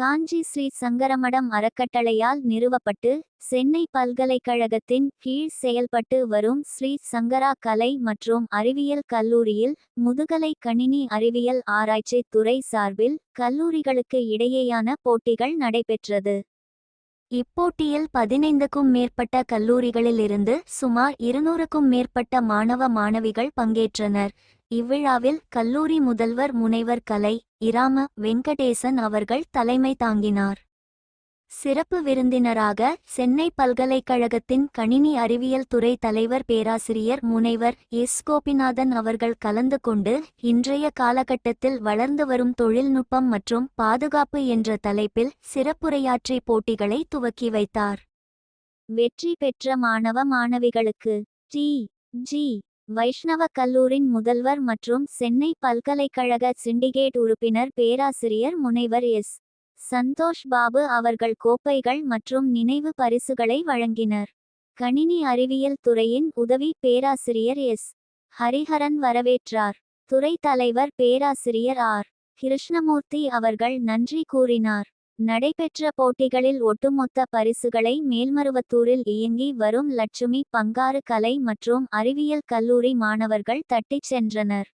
காஞ்சி ஸ்ரீ சங்கரமடம் அறக்கட்டளையால் நிறுவப்பட்டு சென்னை பல்கலைக்கழகத்தின் கீழ் செயல்பட்டு வரும் ஸ்ரீ சங்கரா கலை மற்றும் அறிவியல் கல்லூரியில் முதுகலை கணினி அறிவியல் ஆராய்ச்சி துறை சார்பில் கல்லூரிகளுக்கு இடையேயான போட்டிகள் நடைபெற்றது. இப்போட்டியில் பதினைந்துக்கும் மேற்பட்ட கல்லூரிகளிலிருந்து சுமார் இருநூறுக்கும் மேற்பட்ட மாணவ மாணவிகள் பங்கேற்றனர். இவ்விழாவில் கல்லூரி முதல்வர் முனைவர் கலை இராம வெங்கடேசன் அவர்கள் தலைமை தாங்கினார். சிறப்பு விருந்தினராக சென்னை பல்கலைக்கழகத்தின் கணினி அறிவியல் துறை தலைவர் பேராசிரியர் முனைவர் எஸ். கோபிநாதன் அவர்கள் கலந்து கொண்டு இன்றைய காலகட்டத்தில் வளர்ந்து வரும் தொழில்நுட்பம் மற்றும் பாதுகாப்பு என்ற தலைப்பில் சிறப்புரையாற்றி போட்டிகளை துவக்கி வைத்தார். வெற்றி பெற்ற மாணவ மாணவிகளுக்கு டி. ஜி. வைஷ்ணவ கல்லூரின் முதல்வர் மற்றும் சென்னை பல்கலைக்கழக சிண்டிகேட் உறுப்பினர் பேராசிரியர் முனைவர் எஸ். சந்தோஷ் பாபு அவர்கள் கோப்பைகள் மற்றும் நினைவு பரிசுகளை வழங்கினர். கணினி அறிவியல் துறையின் உதவி பேராசிரியர் எஸ். ஹரிஹரன் வரவேற்றார். துறை தலைவர் பேராசிரியர் ஆர். கிருஷ்ணமூர்த்தி அவர்கள் நன்றி கூறினார். நடைபெற்ற போட்டிகளில் ஒட்டுமொத்த பரிசுகளை மேல்மருவத்தூரில் இயங்கி வரும் லட்சுமி பங்காறு கலை மற்றும் அறிவியல் கல்லூரி மாணவர்கள் தட்டிச் சென்றனர்.